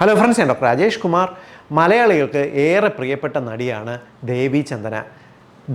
Hello friends ഞാൻ doctor Rajesh Kumar. മലയാളികൾക്ക് ഏറെ പ്രിയപ്പെട്ട നടിയാണ് ദേവി ചന്ദന.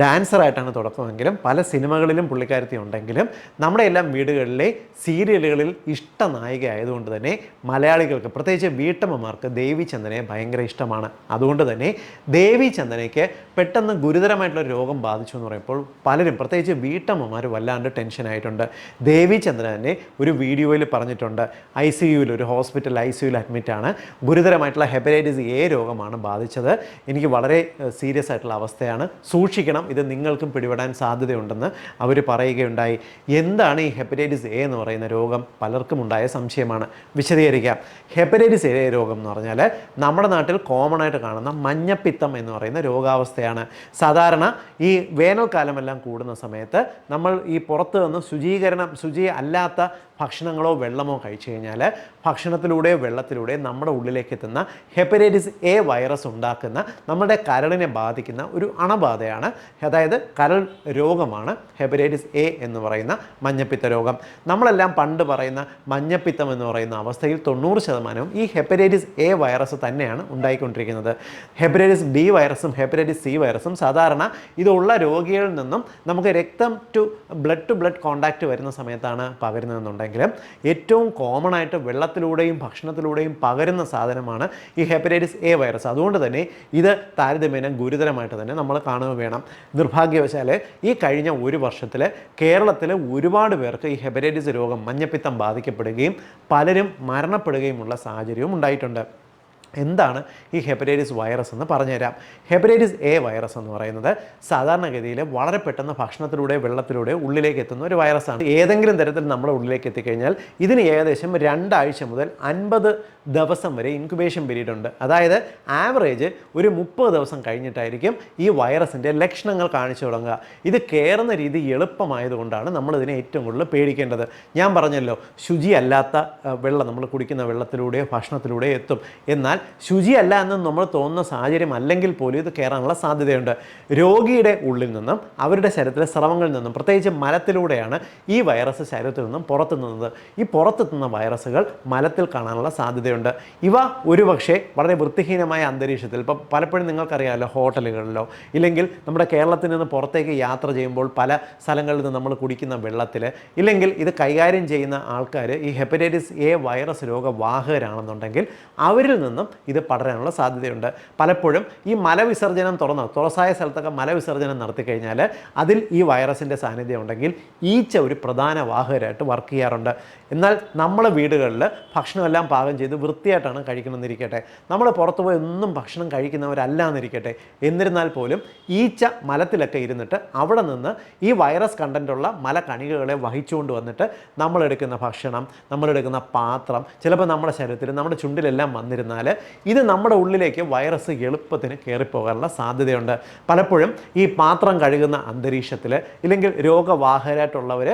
ഡാൻസറായിട്ടാണ് തുടക്കമെങ്കിലും പല സിനിമകളിലും പുള്ളിക്കാരത്തി ഉണ്ടെങ്കിലും നമ്മുടെ എല്ലാം വീടുകളിലെ സീരിയലുകളിൽ ഇഷ്ട നായിക ആയതുകൊണ്ട് തന്നെ മലയാളികൾക്ക് പ്രത്യേകിച്ച് വീട്ടമ്മമാർക്ക് ദേവി ചന്ദനയെ ഭയങ്കര ഇഷ്ടമാണ്. അതുകൊണ്ട് തന്നെ ദേവി ചന്ദനയ്ക്ക് പെട്ടെന്ന് ഗുരുതരമായിട്ടുള്ള രോഗം ബാധിച്ചു എന്ന് പറയുമ്പോൾ പലരും പ്രത്യേകിച്ച് വീട്ടമ്മമാർ വല്ലാണ്ട് ടെൻഷനായിട്ടുണ്ട്. ദേവി ചന്ദ്രൻ തന്നെ ഒരു വീഡിയോയിൽ പറഞ്ഞിട്ടുണ്ട് ഐ സി യുവിൽ ഒരു ഹോസ്പിറ്റൽ ഐ സി യുവിൽ അഡ്മിറ്റാണ് ഗുരുതരമായിട്ടുള്ള ഹെപ്പറ്റൈറ്റിസ് എ രോഗമാണ് ബാധിച്ചത്. എനിക്ക് വളരെ സീരിയസ് ആയിട്ടുള്ള അവസ്ഥയാണ്. സൂക്ഷിക്കണം. ഇത് നിങ്ങൾക്കും പിടിപെടാൻ സാധ്യതയുണ്ടെന്ന് അവർ പറയുകയുണ്ടായി. എന്താണ് ഈ ഹെപ്പറ്റൈറ്റിസ് എ എന്ന് പറയുന്ന രോഗം? പലർക്കും ഉണ്ടായ സംശയമാണ്. വിശദീകരിക്കാം. ഹെപ്പറ്റൈറ്റിസ് എ രോഗം എന്ന് പറഞ്ഞാൽ നമ്മുടെ നാട്ടിൽ കോമൺ ആയിട്ട് കാണുന്ന മഞ്ഞപ്പിത്തം എന്ന് പറയുന്ന രോഗാവസ്ഥയാണ്. സാധാരണ ഈ വേനൽക്കാലമെല്ലാം കൂടുന്ന സമയത്ത് നമ്മൾ ഈ പുറത്ത് നിന്ന് ശുചീകരണം ശുചി അല്ലാത്ത ഭക്ഷണങ്ങളോ വെള്ളമോ കഴിച്ചു കഴിഞ്ഞാൽ ഭക്ഷണത്തിലൂടെയോ വെള്ളത്തിലൂടെയോ നമ്മുടെ ഉള്ളിലേക്ക് എത്തുന്ന ഹെപ്പറ്റൈറ്റിസ് എ വൈറസ് ഉണ്ടാക്കുന്ന നമ്മുടെ കരളിനെ ബാധിക്കുന്ന ഒരു അണബാധയാണ്. അതായത് കരൾ രോഗമാണ് ഹെപ്പറ്റൈറ്റിസ് എ എന്ന് പറയുന്ന മഞ്ഞപ്പിത്ത രോഗം. നമ്മളെല്ലാം പണ്ട് പറയുന്ന മഞ്ഞപ്പിത്തം എന്ന് പറയുന്ന അവസ്ഥയിൽ തൊണ്ണൂറ് ശതമാനവും ഈ ഹെപ്പറ്റൈറ്റിസ് എ വൈറസ് തന്നെയാണ് ഉണ്ടായിക്കൊണ്ടിരിക്കുന്നത്. ഹെപ്പറ്റൈറ്റിസ് ബി വൈറസും ഹെപ്പറ്റൈറ്റിസ് സി വൈറസും സാധാരണ ഇതുള്ള രോഗികളിൽ നിന്നും നമുക്ക് രക്തം to blood to blood contact വരുന്ന സമയത്താണ് പകരുന്നതെന്നുണ്ടെങ്കിലും ഏറ്റവും കോമൺ ആയിട്ട് വെള്ളത്തിലൂടെയും ഭക്ഷണത്തിലൂടെയും പകരുന്ന സാധനമാണ് ഈ ഹെപ്പറ്റൈറ്റിസ് എ വൈറസ് അതുകൊണ്ട് തന്നെ ഇത് താരതമ്യേന ഗുരുതരമായിട്ട് തന്നെ നമ്മൾ കാണുക വേണം. നിർഭാഗ്യവശാൽ ഈ കഴിഞ്ഞ ഒരു വർഷത്തിൽ കേരളത്തിൽ ഒരുപാട് പേർക്ക് ഈ ഹെപ്പറ്റൈറ്റിസ് രോഗം മഞ്ഞപ്പിത്തം ബാധിക്കപ്പെടുകയും പലരും മരണപ്പെടുകയുമുള്ള സാഹചര്യവും ഉണ്ടായിട്ടുണ്ട്. എന്താണ് ഈ ഹെപ്പറ്റൈറ്റിസ് വൈറസ് എന്ന് പറഞ്ഞുതരാം. ഹെപ്പറ്റൈറ്റിസ് എ വൈറസ് എന്ന് പറയുന്നത് സാധാരണഗതിയിൽ വളരെ പെട്ടെന്ന് ഭക്ഷണത്തിലൂടെ വെള്ളത്തിലൂടെ ഉള്ളിലേക്ക് എത്തുന്ന ഒരു വൈറസാണ് ഏതെങ്കിലും തരത്തിൽ നമ്മുടെ ഉള്ളിലേക്ക് എത്തിക്കഴിഞ്ഞാൽ ഇതിന് ഏകദേശം രണ്ടാഴ്ച മുതൽ അൻപത് ദിവസം വരെ ഇൻക്യുബേഷൻ പീരീഡ് ഉണ്ട്. അതായത് ആവറേജ് ഒരു മുപ്പത് ദിവസം കഴിഞ്ഞിട്ടായിരിക്കും ഈ വൈറസിന്റെ ലക്ഷണങ്ങൾ കാണിച്ചു തുടങ്ങുക. ഇത് കയറുന്ന രീതി എളുപ്പമായതുകൊണ്ടാണ് നമ്മൾ ഇതിനെ ഏറ്റവും കൂടുതൽ പേടിക്കേണ്ടത്. ഞാൻ പറഞ്ഞല്ലോ ശുചിയല്ലാത്ത വെള്ളം നമ്മൾ കുടിക്കുന്ന വെള്ളത്തിലൂടെയോ ഭക്ഷണത്തിലൂടെയോ എത്തും. എന്നാൽ ശുചിയല്ല എന്ന് നമ്മൾ തോന്നുന്ന സാഹചര്യം അല്ലെങ്കിൽ പോലും ഇത് കയറാനുള്ള സാധ്യതയുണ്ട്. രോഗിയുടെ ഉള്ളിൽ നിന്നും അവരുടെ ശരീരത്തിലെ സ്രവങ്ങളിൽ നിന്നും പ്രത്യേകിച്ച് മലത്തിലൂടെയാണ് ഈ വൈറസ് ശരീരത്തിൽ നിന്നും പുറത്തെത്തുന്നത് ഈ പുറത്തെത്തുന്ന വൈറസുകൾ മലത്തിൽ കാണാനുള്ള സാധ്യതയുണ്ട്. ഇവ ഒരുപക്ഷെ വളരെ വൃത്തിഹീനമായ അന്തരീക്ഷത്തിൽ ഇപ്പം പലപ്പോഴും നിങ്ങൾക്കറിയാമല്ലോ ഹോട്ടലുകളിലോ ഇല്ലെങ്കിൽ നമ്മുടെ കേരളത്തിൽ നിന്ന് പുറത്തേക്ക് യാത്ര ചെയ്യുമ്പോൾ പല സ്ഥലങ്ങളിൽ നിന്ന് നമ്മൾ കുടിക്കുന്ന വെള്ളത്തിൽ ഇല്ലെങ്കിൽ ഇത് കൈകാര്യം ചെയ്യുന്ന ആൾക്കാർ ഈ ഹെപ്പറ്റൈറ്റിസ് എ വൈറസ് രോഗവാഹകരാണെന്നുണ്ടെങ്കിൽ അവരിൽ നിന്നും ഇത് പടരാനുള്ള സാധ്യതയുണ്ട്. പലപ്പോഴും ഈ മലവിസർജനം തുറന്ന് തുറസായ സ്ഥലത്തൊക്കെ മലവിസർജനം നടത്തി കഴിഞ്ഞാൽ അതിൽ ഈ വൈറസിന്റെ സാന്നിധ്യം ഉണ്ടെങ്കിൽ ഈച്ച ഒരു പ്രധാന വാഹകരായിട്ട് വർക്ക് ചെയ്യാറുണ്ട്. എന്നാൽ നമ്മളെ വീടുകളിൽ ഭക്ഷണമെല്ലാം പാകം ചെയ്ത് വൃത്തിയായിട്ടാണ് കഴിക്കണമെന്നിരിക്കട്ടെ. നമ്മൾ പുറത്ത് പോയി ഒന്നും ഭക്ഷണം കഴിക്കുന്നവരല്ല എന്നിരിക്കട്ടെ എന്നിരുന്നാൽ പോലും ഈച്ച മലത്തിലൊക്കെ ഇരുന്നിട്ട് അവിടെ നിന്ന് ഈ വൈറസ് കണ്ടന്റുള്ള മല കണികകളെ വഹിച്ചുകൊണ്ട് വന്നിട്ട് നമ്മളെടുക്കുന്ന ഭക്ഷണം നമ്മളെടുക്കുന്ന പാത്രം ചിലപ്പോൾ നമ്മുടെ ശരീരത്തിൽ നമ്മുടെ ചുണ്ടിലെല്ലാം വന്നിരുന്നാൽ ഇത് നമ്മുടെ ഉള്ളിലേക്ക് വൈറസ് എളുപ്പത്തിന് കയറിപ്പോകാനുള്ള സാധ്യതയുണ്ട്. പലപ്പോഴും ഈ പാത്രം കഴുകുന്ന അന്തരീക്ഷത്തിൽ ഇല്ലെങ്കിൽ രോഗവാഹകരായിട്ടുള്ളവർ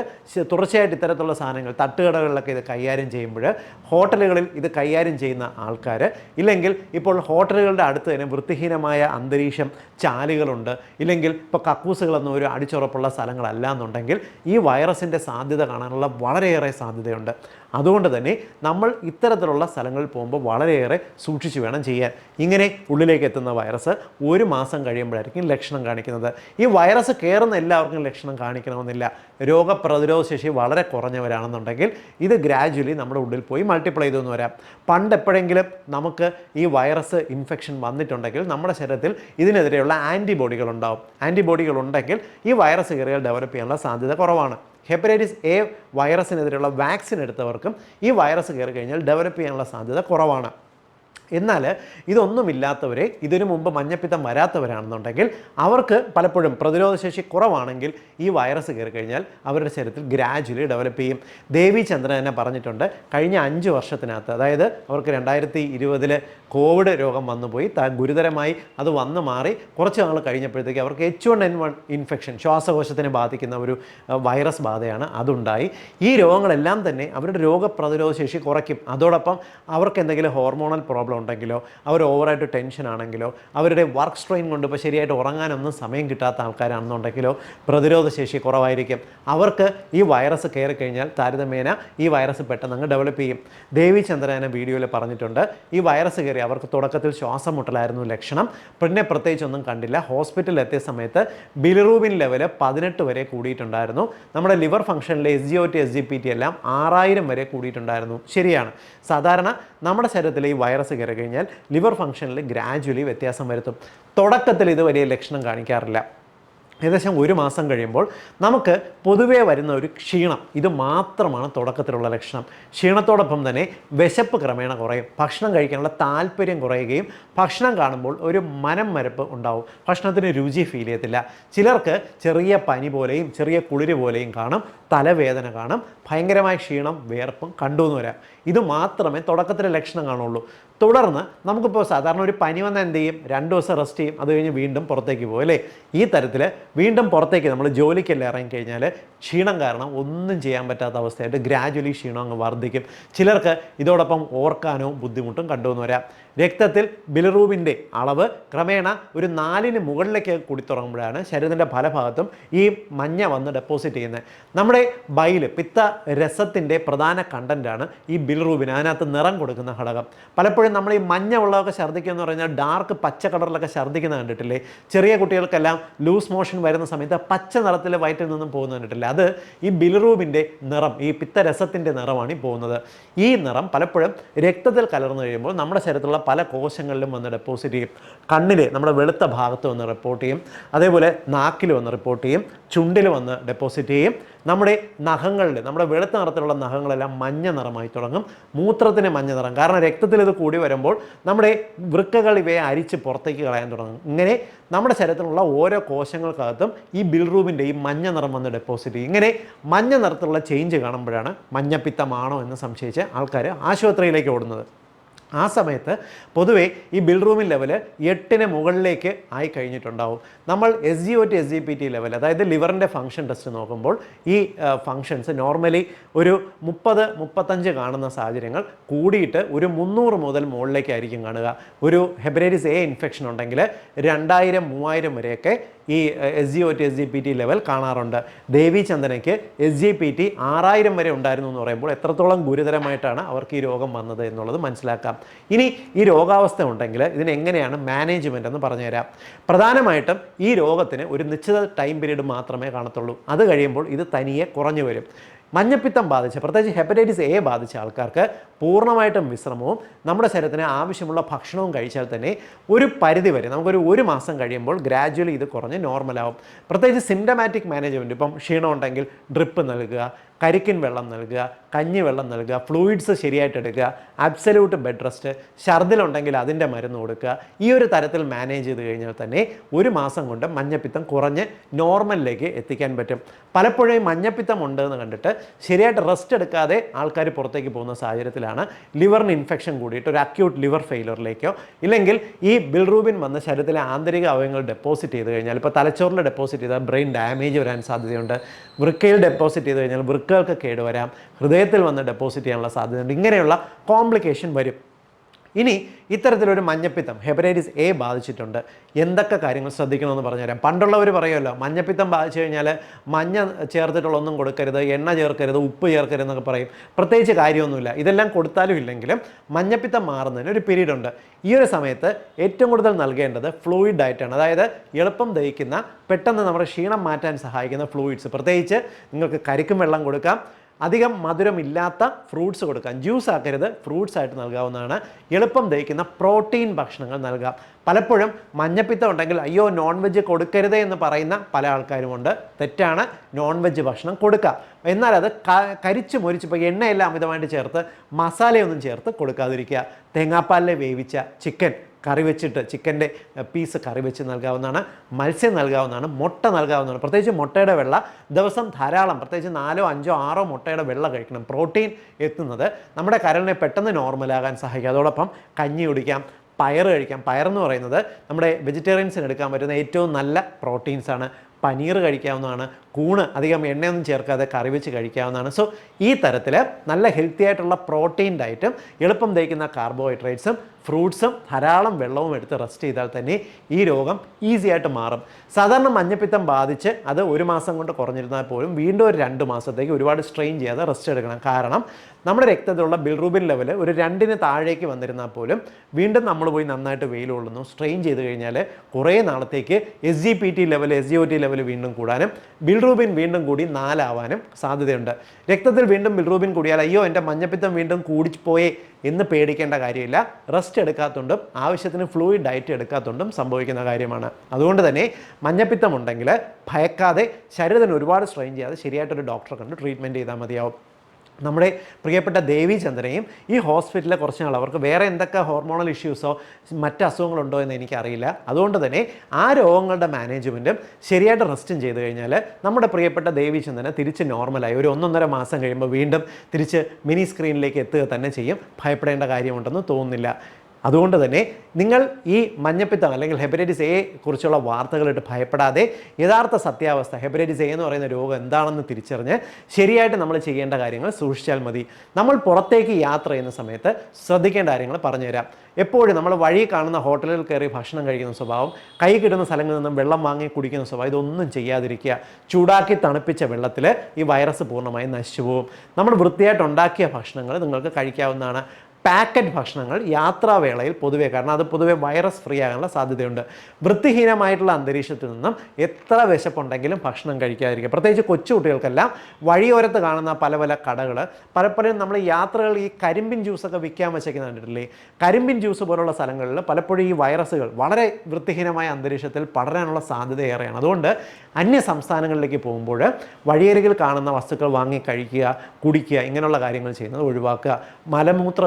തുടർച്ചയായിട്ട് ഇത്തരത്തിലുള്ള സാധനങ്ങൾ തട്ടുകടകളിലൊക്കെ ഇത് കൈകാര്യം ചെയ്യുമ്പോൾ ഹോട്ടലുകളിൽ ഇത് കൈകാര്യം ചെയ്യുന്ന ആൾക്കാർ ഇല്ലെങ്കിൽ ഇപ്പോൾ ഹോട്ടലുകളുടെ അടുത്ത് തന്നെ വൃത്തിഹീനമായ അന്തരീക്ഷം ചാലുകളുണ്ട്. ഇല്ലെങ്കിൽ ഇപ്പോൾ കക്കൂസുകളൊന്നും ഒരു അടിച്ചുറപ്പുള്ള സ്ഥലങ്ങളല്ല എന്നുണ്ടെങ്കിൽ ഈ വൈറസിന്റെ സാധ്യത കാണാനുള്ള വളരെയേറെ സാധ്യതയുണ്ട്. അതുകൊണ്ട് തന്നെ നമ്മൾ ഇത്തരത്തിലുള്ള സ്ഥലങ്ങളിൽ പോകുമ്പോൾ വളരെയേറെ സൂക്ഷിച്ച് വേണം ചെയ്യാൻ. ഇങ്ങനെ ഉള്ളിലേക്ക് എത്തുന്ന വൈറസ് ഒരു മാസം കഴിയുമ്പോഴായിരിക്കും ലക്ഷണം കാണിക്കുന്നത്. ഈ വൈറസ് കയറുന്ന എല്ലാവർക്കും ലക്ഷണം കാണിക്കണമെന്നില്ല. രോഗപ്രതിരോധ ശേഷി വളരെ കുറഞ്ഞവരാണെന്നുണ്ടെങ്കിൽ ഇത് ഗ്രാജ്വലി നമ്മുടെ ഉള്ളിൽ പോയി മൾട്ടിപ്ലൈ ചെയ്തെന്ന് വരാം. പണ്ട് എപ്പോഴെങ്കിലും നമുക്ക് ഈ വൈറസ് ഇൻഫെക്ഷൻ വന്നിട്ടുണ്ടെങ്കിൽ നമ്മുടെ ശരീരത്തിൽ ഇതിനെതിരെയുള്ള ആന്റിബോഡികൾ ഉണ്ടാവും. ആന്റിബോഡികൾ ഉണ്ടെങ്കിൽ ഈ വൈറസ് കയറിയാൽ ഡെവലപ്പ് ചെയ്യാനുള്ള സാധ്യത കുറവാണ്. ഹെപ്പറ്റൈറ്റിസ് എ വൈറസിനെതിരെയുള്ള വാക്സിൻ എടുത്തവർക്കും ഈ വൈറസ് കയറി കഴിഞ്ഞാൽ ഡെവലപ്പ് ചെയ്യാനുള്ള സാധ്യത കുറവാണ്. എന്നാൽ ഇതൊന്നുമില്ലാത്തവരെ ഇതിനു മുമ്പ് മഞ്ഞപ്പിത്തം വരാത്തവരാണെന്നുണ്ടെങ്കിൽ അവർക്ക് പലപ്പോഴും പ്രതിരോധശേഷി കുറവാണെങ്കിൽ ഈ വൈറസ് കയറി കഴിഞ്ഞാൽ അവരുടെ ശരീരത്തിൽ ഗ്രാജുവലി ഡെവലപ്പ് ചെയ്യും. ദേവി ചന്ദ്രൻ തന്നെ പറഞ്ഞിട്ടുണ്ട് കഴിഞ്ഞ അഞ്ച് വർഷത്തിനകത്ത് അതായത് അവർക്ക് രണ്ടായിരത്തി ഇരുപതിൽ കോവിഡ് രോഗം വന്നുപോയി ഗുരുതരമായി അത് വന്നു മാറി കുറച്ച് നാൾ കഴിഞ്ഞപ്പോഴത്തേക്ക് അവർക്ക് H one N one infection ശ്വാസകോശത്തിനെ ബാധിക്കുന്ന ഒരു വൈറസ് ബാധയാണ് അതുണ്ടായി. ഈ രോഗങ്ങളെല്ലാം തന്നെ അവരുടെ രോഗപ്രതിരോധ ശേഷി കുറയ്ക്കും. അതോടൊപ്പം അവർക്ക് എന്തെങ്കിലും ഹോർമോണൽ പ്രോബ്ലം ഉണ്ടെങ്കിലോ അവർ ഓവറായിട്ട് ടെൻഷൻ ആണെങ്കിലോ അവരുടെ വർക്ക് സ്ട്രെയിൻ കൊണ്ട് ഇപ്പോൾ ശരിയായിട്ട് ഉറങ്ങാനൊന്നും സമയം കിട്ടാത്ത ആൾക്കാരാണെന്നുണ്ടെങ്കിലോ പ്രതിരോധ ശേഷി കുറവായിരിക്കും. അവർക്ക് ഈ വൈറസ് കയറി കഴിഞ്ഞാൽ താരതമ്യേന ഈ വൈറസ് പെട്ടെന്ന് അങ്ങ് ഡെവലപ്പ് ചെയ്യും. ദേവി ചന്ദ്രന വീഡിയോയിൽ പറഞ്ഞിട്ടുണ്ട് ഈ വൈറസ് കയറി അവർക്ക് തുടക്കത്തിൽ ശ്വാസം മുട്ടലായിരുന്നു ലക്ഷണം. പിന്നെ പ്രത്യേകിച്ചൊന്നും കണ്ടില്ല. ഹോസ്പിറ്റലിൽ എത്തിയ സമയത്ത് ബിലിറൂബിൻ ലെവൽ പതിനെട്ട് വരെ കൂടിയിട്ടുണ്ടായിരുന്നു. നമ്മുടെ liver ഫംഗ്ഷനിലെ S G O T S G P T എല്ലാം ആറായിരം വരെ കൂടിയിട്ടുണ്ടായിരുന്നു. ശരിയാണ്. സാധാരണ നമ്മുടെ ശരീരത്തിൽ ഈ വൈറസ് കയറി കഴിഞ്ഞാൽ ലിവർ ഫംഗ്ഷനിൽ ഗ്രാജുവലി വ്യത്യാസം വരുത്തും. തുടക്കത്തിൽ ഇത് വലിയ ലക്ഷണം കാണിക്കാറില്ല. ഏകദേശം ഒരു മാസം കഴിയുമ്പോൾ നമുക്ക് പൊതുവേ വരുന്ന ഒരു ക്ഷീണം ഇത് മാത്രമാണ് തുടക്കത്തിലുള്ള ലക്ഷണം. ക്ഷീണത്തോടൊപ്പം തന്നെ വിശപ്പ് ക്രമേണ കുറയും ഭക്ഷണം കഴിക്കാനുള്ള താല്പര്യം കുറയുകയും ഭക്ഷണം കാണുമ്പോൾ ഒരു മനം മരപ്പ് ഉണ്ടാവും. ഭക്ഷണത്തിന് രുചി ഫീൽ ചെയ്യത്തില്ല. ചിലർക്ക് ചെറിയ പനി പോലെയും ചെറിയ കുളിര് പോലെയും കാണും തലവേദന കാണും ഭയങ്കരമായ ക്ഷീണം വേർപ്പും കണ്ടു എന്ന് വരാം. ഇത് മാത്രമേ തുടക്കത്തിലെ ലക്ഷണം കാണുള്ളൂ. തുടർന്ന് നമുക്കിപ്പോൾ സാധാരണ ഒരു പനി വന്നാൽ എന്ത് ചെയ്യും? രണ്ട് ദിവസം റെസ്റ്റ് ചെയ്യും. അത് കഴിഞ്ഞ് വീണ്ടും പുറത്തേക്ക് പോകും അല്ലേ? ഈ തരത്തിൽ വീണ്ടും പുറത്തേക്ക് നമ്മൾ ജോലിക്കെല്ലാം ഇറങ്ങിക്കഴിഞ്ഞാൽ ക്ഷീണം കാരണം ഒന്നും ചെയ്യാൻ പറ്റാത്ത അവസ്ഥയായിട്ട് ഗ്രാജുവലി ക്ഷീണം അങ്ങ് വർദ്ധിക്കും. ചിലർക്ക് ഇതോടൊപ്പം ഓർക്കാനോ ബുദ്ധിമുട്ടും കണ്ടുവന്ന് വരാം. രക്തത്തിൽ ബിലിറൂബിന്റെ അളവ് ക്രമേണ ഒരു നാലിന് മുകളിലേക്ക് കുടിത്തുറങ്ങുമ്പോഴാണ് ശരീരത്തിന്റെ പല ഭാഗത്തും ഈ മഞ്ഞ വന്ന് ഡെപ്പോസിറ്റ് ചെയ്യുന്നത്. നമ്മുടെ ബൈൽ പിത്ത രസത്തിന്റെ പ്രധാന കണ്ടന്റാണ് ഈ ബിലിറൂബിൻ അതിനകത്ത് നിറം കൊടുക്കുന്ന ഘടകം. പലപ്പോഴും നമ്മൾ ഈ മഞ്ഞ ഉള്ളതൊക്കെ ഛർദ്ദിക്കുക എന്ന് പറഞ്ഞാൽ ഡാർക്ക് പച്ച കളറിലൊക്കെ ഛർദ്ദിക്കുന്ന കണ്ടിട്ടില്ലേ? ചെറിയ കുട്ടികൾക്കെല്ലാം ലൂസ് മോഷൻ വരുന്ന സമയത്ത് പച്ച നിറത്തിൽ വയറ്റിൽ നിന്നും പോകുന്നത് കണ്ടിട്ടില്ല? അത് ഈ ബിലിറൂബിന്റെ നിറം ഈ പിത്തരസത്തിന്റെ നിറമാണ് ഈ പോകുന്നത്. ഈ നിറം പലപ്പോഴും രക്തത്തിൽ കലർന്നു കഴിയുമ്പോൾ നമ്മുടെ ശരീരത്തിലുള്ള പല കോശങ്ങളിലും വന്ന് ഡെപ്പോസിറ്റ് ചെയ്യും. കണ്ണിൽ നമ്മുടെ വെളുത്ത ഭാഗത്ത് വന്ന് റിപ്പോർട്ട് ചെയ്യും. അതേപോലെ നാക്കിൽ വന്ന് റിപ്പോർട്ട് ചെയ്യും. ചുണ്ടിൽ വന്ന് ഡെപ്പോസിറ്റ് ചെയ്യും. നമ്മുടെ നഖങ്ങളിൽ നമ്മുടെ വെളുത്ത നിറത്തിലുള്ള നഖങ്ങളെല്ലാം മഞ്ഞ നിറമായി തുടങ്ങും. മൂത്രത്തിന് മഞ്ഞ നിറം. കാരണം രക്തത്തിൽ ഇത് കൂടി വരുമ്പോൾ നമ്മുടെ വൃക്കകൾ ഇവയെ അരിച്ച് പുറത്തേക്ക് കളയാൻ തുടങ്ങും. ഇങ്ങനെ നമ്മുടെ ശരീരത്തിലുള്ള ഓരോ കോശങ്ങൾക്കകത്തും ഈ ബിൽറൂബിന്റെ ഈ മഞ്ഞ നിറം വന്ന് ഡെപ്പോസിറ്റ് ചെയ്യും. ഇങ്ങനെ മഞ്ഞ നിറത്തിലുള്ള ചേഞ്ച് കാണുമ്പോഴാണ് മഞ്ഞപ്പിത്തമാണോ എന്ന് സംശയിച്ച് ആൾക്കാർ ആശുപത്രിയിലേക്ക് ഓടുന്നത്. ആ സമയത്ത് പൊതുവേ ഈ ബിൽ റൂമിൻ ലെവൽ എട്ടിന് മുകളിലേക്ക് ആയി കഴിഞ്ഞിട്ടുണ്ടാവും. നമ്മൾ S G O T S G P T level അതായത് ലിവറിന്റെ ഫംഗ്ഷൻ ടെസ്റ്റ് നോക്കുമ്പോൾ ഈ ഫങ്ഷൻസ് നോർമലി ഒരു മുപ്പത് മുപ്പത്തഞ്ച് കാണുന്ന സാഹചര്യങ്ങൾ കൂടിയിട്ട് ഒരു മുന്നൂറ് മുതൽ മുകളിലേക്കായിരിക്കും കാണുക. ഒരു ഹെബ്രൈറ്റിസ് എ ഇൻഫെക്ഷൻ ഉണ്ടെങ്കിൽ രണ്ടായിരം മൂവായിരം വരെയൊക്കെ ഈ S G O T S G P T level കാണാറുണ്ട്. ദേവി ചന്ദനയ്ക്ക് എസ് ജി പി ടി ആറായിരം വരെ ഉണ്ടായിരുന്നു എന്ന് പറയുമ്പോൾ എത്രത്തോളം ഗുരുതരമായിട്ടാണ് അവർക്ക് ഈ രോഗം വന്നത് എന്നുള്ളത് മനസ്സിലാക്കാം. ഇനി ഈ രോഗാവസ്ഥ ഉണ്ടെങ്കിൽ ഇതിനെങ്ങനെയാണ് മാനേജ്മെന്റ് എന്ന് പറഞ്ഞുതരാം. പ്രധാനമായിട്ടും ഈ രോഗത്തിന് ഒരു നിശ്ചിത ടൈം പീരീഡ് മാത്രമേ കാണത്തുള്ളൂ. അത് കഴിയുമ്പോൾ ഇത് തനിയെ കുറഞ്ഞു വരും. മഞ്ഞപ്പിത്തം ബാധിച്ച പ്രത്യേകിച്ച് ഹെപ്പറ്റൈറ്റിസ് എ ബാധിച്ച ആൾക്കാർക്ക് പൂർണമായിട്ടും വിശ്രമവും നമ്മുടെ ശരീരത്തിന് ആവശ്യമുള്ള ഭക്ഷണവും കഴിച്ചാൽ തന്നെ ഒരു പരിധി വരെ നമുക്കൊരു ഒരു മാസം കഴിയുമ്പോൾ ഗ്രാജ്വലി ഇത് കുറഞ്ഞ് നോർമലാവും പ്രത്യേകിച്ച് സിംറ്റമാറ്റിക് മാനേജ്മെന്റ് ഇപ്പം ക്ഷീണം ഉണ്ടെങ്കിൽ ഡ്രിപ്പ് നൽകുക കരിക്കിൻ വെള്ളം നൽകുക കഞ്ഞി വെള്ളം നൽകുക ഫ്ലൂയിഡ്സ് ശരിയായിട്ട് എടുക്കുക അബ്സല്യൂട്ട് ബെഡ് റെസ്റ്റ് ഛർദിലുണ്ടെങ്കിൽ അതിന്റെ മരുന്ന് കൊടുക്കുക. ഈ ഒരു തരത്തിൽ മാനേജ് ചെയ്ത് കഴിഞ്ഞാൽ തന്നെ ഒരു മാസം കൊണ്ട് മഞ്ഞപ്പിത്തം കുറഞ്ഞ് നോർമലിലേക്ക് എത്തിക്കാൻ പറ്റും. പലപ്പോഴും മഞ്ഞപ്പിത്തം ഉണ്ട് എന്ന് കണ്ടിട്ട് ശരിയായിട്ട് റെസ്റ്റ് എടുക്കാതെ ആൾക്കാർ പുറത്തേക്ക് പോകുന്ന സാഹചര്യത്തിലാണ് ലിവറിന് ഇൻഫെക്ഷൻ കൂടിയിട്ട് ഒരു അക്യൂട്ട് ലിവർ ഫെയിലറിലേക്കോ ഇല്ലെങ്കിൽ ഈ ബിൽറൂബിൻ വന്ന് ശരീരത്തിലെ ആന്തരിക അവയവങ്ങൾ ഡെപ്പോസിറ്റ് ചെയ്ത് കഴിഞ്ഞാൽ ഇപ്പോൾ തലച്ചോറിൽ ഡെപ്പോസിറ്റ് ചെയ്താൽ ബ്രെയിൻ ഡാമേജ് വരാൻ സാധ്യതയുണ്ട്. വൃക്കയിൽ ഡെപ്പോസിറ്റ് ചെയ്ത് കഴിഞ്ഞാൽ വൃക്കകൾക്ക് കേടുവരാം. ഹൃദയത്തിൽ വന്ന് ഡെപ്പോസിറ്റ് ചെയ്യാനുള്ള സാധ്യതയുണ്ട്. ഇങ്ങനെയുള്ള കോംപ്ലിക്കേഷൻ വരും. ഇനി ഇത്തരത്തിലൊരു മഞ്ഞപ്പിത്തം ഹെപ്പറ്റൈറ്റിസ് എ ബാധിച്ചിട്ടുണ്ട്. എന്തൊക്കെ കാര്യങ്ങൾ ശ്രദ്ധിക്കണമെന്ന് പറഞ്ഞുതരാം. പണ്ടുള്ളവർ പറയുമല്ലോ മഞ്ഞപ്പിത്തം ബാധിച്ചു കഴിഞ്ഞാൽ മഞ്ഞ ചേർത്തിട്ടുള്ള ഒന്നും കൊടുക്കരുത് എണ്ണ ചേർക്കരുത് ഉപ്പ് ചേർക്കരുത് എന്നൊക്കെ പറയും. പ്രത്യേകിച്ച് കാര്യമൊന്നുമില്ല. ഇതെല്ലാം കൊടുത്താലും ഇല്ലെങ്കിലും മഞ്ഞപ്പിത്തം മാറുന്നതിന് ഒരു പീരീഡ് ഉണ്ട് ഈ ഒരു സമയത്ത് ഏറ്റവും കൂടുതൽ നൽകേണ്ടത് ഫ്ലൂയിഡ് ഡയറ്റാണ് അതായത് എളുപ്പം ദഹിക്കുന്ന പെട്ടെന്ന് നമ്മുടെ ക്ഷീണം മാറ്റാൻ സഹായിക്കുന്ന ഫ്ലൂയിഡ്സ് പ്രത്യേകിച്ച് നിങ്ങൾക്ക് കരിക്കും വെള്ളം കൊടുക്കാം അധികം മധുരമില്ലാത്ത ഫ്രൂട്ട്സ് കൊടുക്കാം. ജ്യൂസ് ആക്കരുത്. ഫ്രൂട്ട്സ് ആയിട്ട് നൽകാവുന്നതാണ്. എളുപ്പം ദഹിക്കുന്ന പ്രോട്ടീൻ ഭക്ഷണങ്ങൾ നൽകാം. പലപ്പോഴും മഞ്ഞപ്പിത്തം ഉണ്ടെങ്കിൽ അയ്യോ നോൺ വെജ് കൊടുക്കരുത് എന്ന് പറയുന്ന പല ആൾക്കാരുമുണ്ട് തെറ്റാണ്. നോൺ വെജ് ഭക്ഷണം കൊടുക്കുക എന്നാൽ അത് കരിച്ചു മൊരിച്ച് ഇപ്പോൾ എണ്ണയെല്ലാം അമിതമായിട്ട് ചേർത്ത് മസാലയൊന്നും ചേർത്ത് കൊടുക്കാതിരിക്കുക. തേങ്ങാപ്പാലിൽ വേവിച്ച ചിക്കൻ കറി വെച്ചിട്ട് ചിക്കന്റെ പീസ് കറി വെച്ച് നൽകാവുന്നതാണ് മത്സ്യം നൽകാവുന്നതാണ് മുട്ട നൽകാവുന്നതാണ്. പ്രത്യേകിച്ച് മുട്ടയുടെ വെള്ള ദിവസം ധാരാളം പ്രത്യേകിച്ച് നാലോ അഞ്ചോ ആറോ മുട്ടയുടെ വെള്ള കഴിക്കണം. പ്രോട്ടീൻ എത്തുന്നത് നമ്മുടെ കരളിനെ പെട്ടെന്ന് നോർമലാകാൻ സഹായിക്കും. അതോടൊപ്പം കഞ്ഞി കുടിക്കാം പയർ കഴിക്കാം. പയർ എന്ന് പറയുന്നത് നമ്മുടെ വെജിറ്റേറിയൻസിന് എടുക്കാൻ പറ്റുന്ന ഏറ്റവും നല്ല പ്രോട്ടീൻസാണ് പനീർ കഴിക്കാവുന്നതാണ് കൂണ് അധികം എണ്ണയൊന്നും ചേർക്കാതെ കറി വെച്ച് കഴിക്കാവുന്നതാണ്. സോ ഈ തരത്തിൽ നല്ല ഹെൽത്തി ആയിട്ടുള്ള പ്രോട്ടീൻ ഡയറ്റും എളുപ്പം ദഹിക്കുന്ന കാർബോഹൈഡ്രേറ്റ്സും ഫ്രൂട്ട്സും ധാരാളം വെള്ളവും എടുത്ത് റെസ്റ്റ് ചെയ്താൽ തന്നെ ഈ രോഗം ഈസി ആയിട്ട് മാറും. സാധാരണ മഞ്ഞപ്പിത്തം ബാധിച്ച് അത് ഒരു മാസം കൊണ്ട് കുറഞ്ഞിരുന്നാൽ പോലും വീണ്ടും ഒരു രണ്ട് മാസത്തേക്ക് ഒരുപാട് സ്ട്രെയിൻ ചെയ്യാതെ റെസ്റ്റ് എടുക്കണം. കാരണം നമ്മുടെ രക്തത്തിലുള്ള ബിൽറൂബിൻ ലെവൽ ഒരു രണ്ടിന് താഴേക്ക് വന്നിരുന്നാൽ പോലും വീണ്ടും നമ്മൾ പോയി നന്നായിട്ട് വെയിൽ കൊള്ളുന്നു. സ്ട്രെയിൻ ചെയ്ത് കഴിഞ്ഞാൽ കുറേ നാളത്തേക്ക് S G P T level S G O T level വീണ്ടും കൂടാനും ബിൽറൂബിൻ വീണ്ടും കൂടി നാലാവാനും സാധ്യതയുണ്ട്. രക്തത്തിൽ വീണ്ടും ബിൽറൂബിൻ കൂടിയാൽ അയ്യോ എന്റെ മഞ്ഞപ്പിത്തം വീണ്ടും കൂടിപ്പോയേ എന്ന് പേടിക്കേണ്ട കാര്യമില്ല. റെസ്റ്റ് എടുക്കാത്തതുകൊണ്ടും ആവശ്യത്തിന് ഫ്ലൂയിഡ് ഡയറ്റ് എടുക്കാത്തതുകൊണ്ടും സംഭവിക്കുന്ന കാര്യമാണ്. അതുകൊണ്ട് തന്നെ മഞ്ഞപ്പിത്തം ഉണ്ടെങ്കിൽ ഭയക്കാതെ ശരീരത്തിന് ഒരുപാട് സ്ട്രെയിൻ ചെയ്യാതെ ശരിയായിട്ടൊരു ഡോക്ടറെ കണ്ട് ട്രീറ്റ്മെന്റ് ചെയ്താൽ മതിയാവും. നമ്മുടെ പ്രിയപ്പെട്ട ദേവി ചന്ദ്രയും ഈ ഹോസ്പിറ്റലിലെ കുറച്ച് നാൾ അവർക്ക് വേറെ എന്തൊക്കെ ഹോർമോണൽ ഇഷ്യൂസോ മറ്റ് അസുഖങ്ങളുണ്ടോ എന്ന് എനിക്കറിയില്ല. അതുകൊണ്ട് തന്നെ ആ രോഗങ്ങളുടെ മാനേജ്മെന്റും ശരിയായിട്ട് റെസ്റ്റും ചെയ്ത് കഴിഞ്ഞാൽ നമ്മുടെ പ്രിയപ്പെട്ട ദേവി ചന്ദ്രനെ തിരിച്ച് നോർമലായി. ഒരു ഒന്നൊന്നര മാസം കഴിയുമ്പോൾ വീണ്ടും തിരിച്ച് മിനി സ്ക്രീനിലേക്ക് എത്തുക തന്നെ ചെയ്യും. ഭയപ്പെടേണ്ട കാര്യമുണ്ടെന്ന് തോന്നുന്നില്ല. അതുകൊണ്ട് തന്നെ നിങ്ങൾ ഈ മഞ്ഞപ്പിത്തം അല്ലെങ്കിൽ ഹെപ്പറ്റൈറ്റിസ് എ കുറിച്ചുള്ള വാർത്തകളിട്ട് ഭയപ്പെടാതെ യഥാർത്ഥ സത്യാവസ്ഥ ഹെപ്പറ്റൈറ്റിസ് എ എന്ന് പറയുന്ന രോഗം എന്താണെന്ന് തിരിച്ചറിഞ്ഞ് ശരിയായിട്ട് നമ്മൾ ചെയ്യേണ്ട കാര്യങ്ങൾ സൂക്ഷിച്ചാൽ മതി. നമ്മൾ പുറത്തേക്ക് യാത്ര ചെയ്യുന്ന സമയത്ത് ശ്രദ്ധിക്കേണ്ട കാര്യങ്ങൾ പറഞ്ഞുതരാം. എപ്പോഴും നമ്മൾ വഴി കാണുന്ന ഹോട്ടലിൽ കയറി ഭക്ഷണം കഴിക്കുന്ന സ്വഭാവം കൈ കിട്ടുന്ന സ്ഥലങ്ങളിൽ നിന്നും വെള്ളം വാങ്ങി കുടിക്കുന്ന സ്വഭാവം ഇതൊന്നും ചെയ്യാതിരിക്കുക. ചൂടാക്കി തണുപ്പിച്ച വെള്ളത്തിൽ ഈ വൈറസ് പൂർണമായും നശിച്ചു പോകും. നമ്മൾ വൃത്തിയായിട്ട് ഉണ്ടാക്കിയ ഭക്ഷണങ്ങൾ നിങ്ങൾക്ക് കഴിക്കാവുന്നതാണ്. പാക്കറ്റ് ഭക്ഷണങ്ങൾ യാത്രാവേളയിൽ പൊതുവെ കാരണം അത് പൊതുവെ വൈറസ് ഫ്രീ ആകാനുള്ള സാധ്യതയുണ്ട്. വൃത്തിഹീനമായിട്ടുള്ള അന്തരീക്ഷത്തിൽ നിന്നും എത്ര വിശപ്പുണ്ടെങ്കിലും ഭക്ഷണം കഴിക്കാതിരിക്കുക. പ്രത്യേകിച്ച് കൊച്ചുകുട്ടികൾക്കെല്ലാം വഴിയോരത്ത് കാണുന്ന പല പല കടകൾ പലപ്പോഴും നമ്മൾ യാത്രകൾ ഈ കരിമ്പിൻ ജ്യൂസൊക്കെ വിൽക്കാൻ വെച്ചേക്കുന്ന കണ്ടിട്ടില്ലേ? കരിമ്പിൻ ജ്യൂസ് പോലുള്ള സ്ഥലങ്ങളിൽ പലപ്പോഴും ഈ വൈറസുകൾ വളരെ വൃത്തിഹീനമായ അന്തരീക്ഷത്തിൽ പടരാനുള്ള സാധ്യത ഏറെയാണ്. അതുകൊണ്ട് അന്യ സംസ്ഥാനങ്ങളിലേക്ക് പോകുമ്പോൾ വഴിയരികിൽ കാണുന്ന വസ്തുക്കൾ വാങ്ങി കഴിക്കുക കുടിക്കുക ഇങ്ങനെയുള്ള കാര്യങ്ങൾ ചെയ്യുന്നത് ഒഴിവാക്കുക. മലമൂത്ര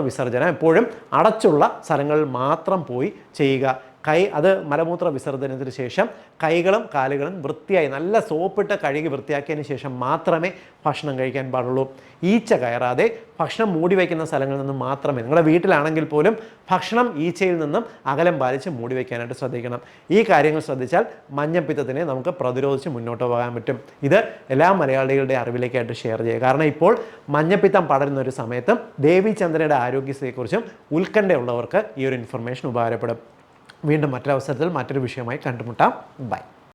എപ്പോഴും അടച്ചുള്ള സ്ഥലങ്ങളിൽ മാത്രം പോയി ചെയ്യുക. കൈ അത് മലമൂത്ര വിസർജനത്തിന് ശേഷം കൈകളും കാലുകളും വൃത്തിയായി നല്ല സോപ്പിട്ട് കഴുകി വൃത്തിയാക്കിയതിന് ശേഷം മാത്രമേ ഭക്ഷണം കഴിക്കാൻ പാടുള്ളൂ. ഈച്ച കയറാതെ ഭക്ഷണം മൂടി വയ്ക്കുന്ന സ്ഥലങ്ങളിൽ നിന്നും മാത്രമേ നിങ്ങളുടെ വീട്ടിലാണെങ്കിൽ പോലും ഭക്ഷണം ഈച്ചയിൽ നിന്നും അകലം പാലിച്ച് മൂടി വയ്ക്കാനായിട്ട് ശ്രദ്ധിക്കണം. ഈ കാര്യങ്ങൾ ശ്രദ്ധിച്ചാൽ മഞ്ഞപ്പിത്തത്തിനെ നമുക്ക് പ്രതിരോധിച്ച് മുന്നോട്ട് പോകാൻ പറ്റും. ഇത് എല്ലാ മലയാളികളുടെ അറിവിലേക്കായിട്ട് ഷെയർ ചെയ്യുക. കാരണം ഇപ്പോൾ മഞ്ഞപ്പിത്തം പടരുന്ന ഒരു സമയത്തും ദേവിചന്ദ്രയുടെ ആരോഗ്യസ്ഥയെക്കുറിച്ചും ഉത്കണ്ഠയുള്ളവർക്ക് ഈ ഒരു ഇൻഫർമേഷൻ ഉപകാരപ്പെടും. വീണ്ടും മറ്റൊരവസരത്തിൽ മറ്റൊരു വിഷയമായി കണ്ടുമുട്ടാം. ബൈ.